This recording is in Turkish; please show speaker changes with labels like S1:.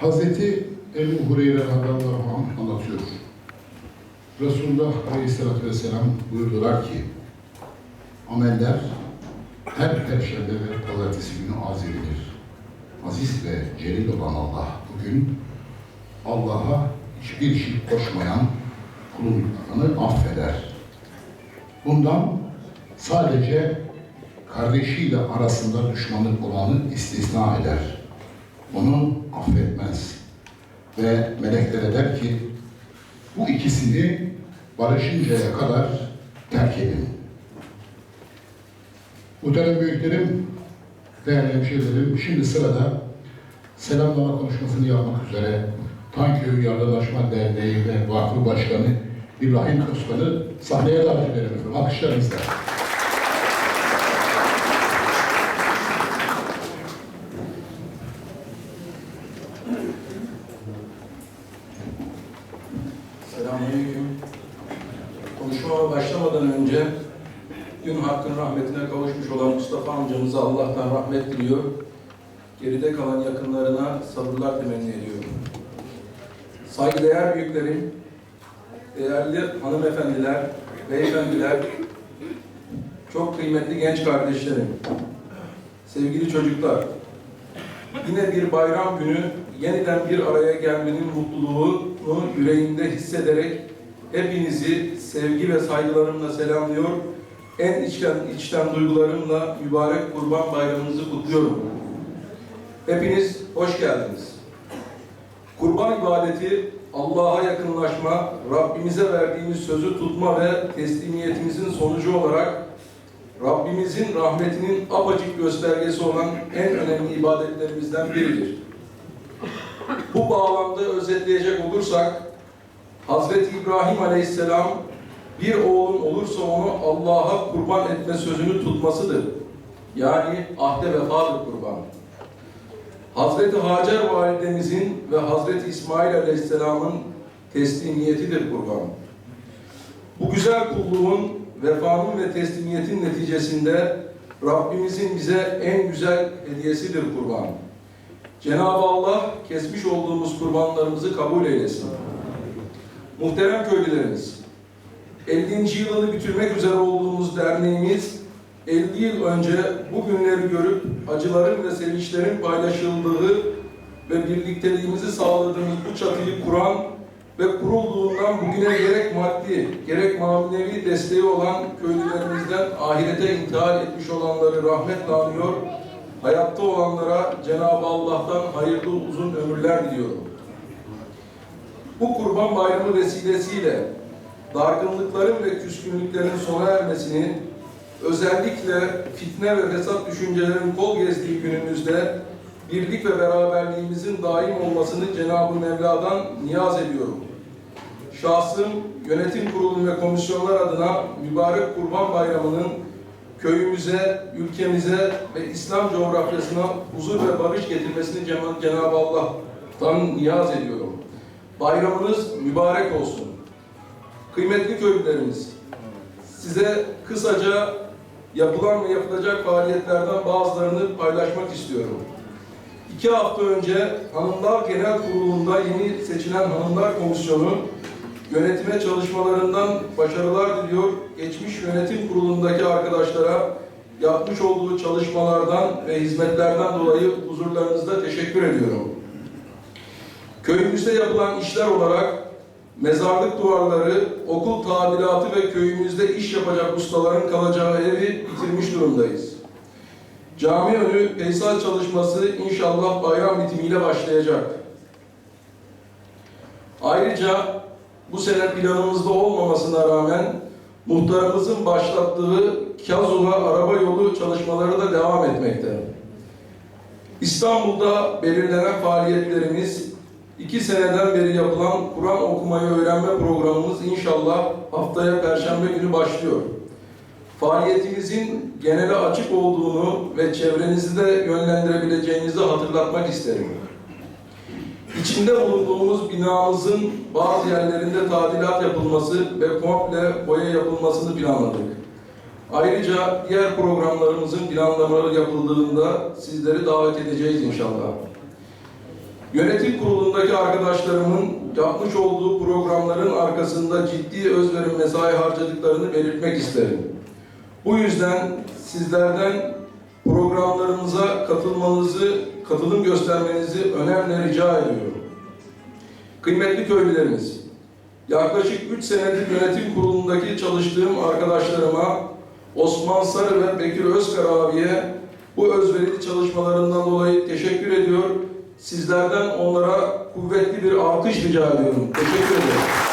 S1: Hazreti Ebu Hureyre radıyallahu anh anlatıyor. Resulullah aleyhissalatü vesselam buyurdular ki ameller her perşembe ve pazartesi günü arz edilir. Aziz ve celil olan Allah bugün Allah'a hiçbir şey koşmayan kullarını affeder. Bundan sadece kardeşiyle arasında düşmanlık olanı istisna eder. Onu affetmez. Ve melekler der ki, bu ikisini barışıncaya kadar terk edin. Muhterem büyüklerim, değerli hemşehrilerim, şimdi sırada selamlama konuşmasını yapmak üzere Tanköy Yardımlaşma Derneği ve Vakfı Başkanı İbrahim Közkan'ı sahneye davet ederim. Alkışlarınızla.
S2: Selamünaleyküm. Konuşmama başlamadan önce dün hakkın rahmetine kavuşmuş olan Mustafa amcamıza Allah'tan rahmet diliyor. Geride kalan yakınlarına sabırlar temenni ediyorum. Saygıdeğer büyüklerim, değerli hanımefendiler, beyefendiler, çok kıymetli genç kardeşlerim, sevgili çocuklar, yine bir bayram günü yeniden bir araya gelmenin mutluluğunu yüreğimde hissederek hepinizi sevgi ve saygılarımla selamlıyor. En içten, içten duygularımla mübarek Kurban Bayramınızı kutluyorum. Hepiniz hoş geldiniz. Kurban ibadeti Allah'a yakınlaşma, Rabbimize verdiğimiz sözü tutma ve teslimiyetimizin sonucu olarak Rabbimizin rahmetinin apacık göstergesi olan en önemli ibadetlerimizden biridir. Bu bağlamda özetleyecek olursak, Hazreti İbrahim Aleyhisselam bir oğlun olursa onu Allah'a kurban etme sözünü tutmasıdır. Yani ahde vefadır kurban. Hazreti Hacer validemizin ve Hazreti İsmail Aleyhisselam'ın teslimiyetidir kurban. Bu güzel kulluğun, vefanın ve teslimiyetin neticesinde Rabbimizin bize en güzel hediyesidir kurban. Cenab-ı Allah kesmiş olduğumuz kurbanlarımızı kabul eylesin. Muhterem köylülerimiz, 50. yılını bitirmek üzere olduğumuz derneğimiz 50 yıl önce bu günleri görüp acıların ve sevinçlerin paylaşıldığı ve birlikteliğimizi sağladığımız bu çatıyı kuran ve kurulduğundan bugüne gerek maddi gerek manevi desteği olan köylülerimizden ahirete intihal etmiş olanları rahmetle anıyor, hayatta olanlara Cenab-ı Allah'tan hayırlı uzun ömürler diliyorum. Bu kurban bayramı vesilesiyle dargınlıkların ve küskünlüklerin sona ermesini, özellikle fitne ve fesat düşüncelerin kol gezdiği günümüzde birlik ve beraberliğimizin daim olmasını Cenab-ı Mevla'dan niyaz ediyorum. Şahsım, yönetim kurulu ve komisyonlar adına mübarek Kurban Bayramı'nın köyümüze, ülkemize ve İslam coğrafyasına huzur ve barış getirmesini Cen- Cenab-ı Allah'tan niyaz ediyorum. Bayramınız mübarek olsun. Kıymetli köylülerimiz, size kısaca yapılan ve yapılacak faaliyetlerden bazılarını paylaşmak istiyorum. İki hafta önce Hanımlar Genel Kurulu'nda yeni seçilen Hanımlar Komisyonu yönetime çalışmalarından başarılar diliyor. Geçmiş yönetim kurulundaki arkadaşlara yapmış olduğu çalışmalardan ve hizmetlerden dolayı huzurlarınızda teşekkür ediyorum. Köyümüzde yapılan işler olarak mezarlık duvarları, okul tadilatı ve köyümüzde iş yapacak ustaların kalacağı evi bitirmiş durumdayız. Cami önü peysal çalışması inşallah bayram bitimiyle başlayacak. Ayrıca bu sene planımızda olmamasına rağmen muhtarımızın başlattığı Kazula araba yolu çalışmaları da devam etmekte. İstanbul'da belirlenen faaliyetlerimiz iki seneden beri yapılan Kur'an okumayı öğrenme programımız inşallah haftaya Perşembe günü başlıyor. Faaliyetimizin genele açık olduğunu ve çevrenizi de yönlendirebileceğinizi hatırlatmak isterim. İçinde bulunduğumuz binamızın bazı yerlerinde tadilat yapılması ve komple boya yapılmasını planladık. Ayrıca diğer programlarımızın planlamaları yapıldığında sizleri davet edeceğiz inşallah. Yönetim kurulundaki arkadaşlarımın yapmış olduğu programların arkasında ciddi özverim mesai harcadıklarını belirtmek isterim. Bu yüzden sizlerden programlarımıza katılmanızı, katılım göstermenizi önemli rica ediyorum. Kıymetli köylülerimiz, yaklaşık 3 senedir yönetim kurulundaki çalıştığım arkadaşlarıma Osman Sarı ve Bekir Özkar abiye bu özverili çalışmalarından dolayı teşekkür ediyor. Sizlerden onlara kuvvetli bir alkış rica ediyorum. Teşekkür ederim.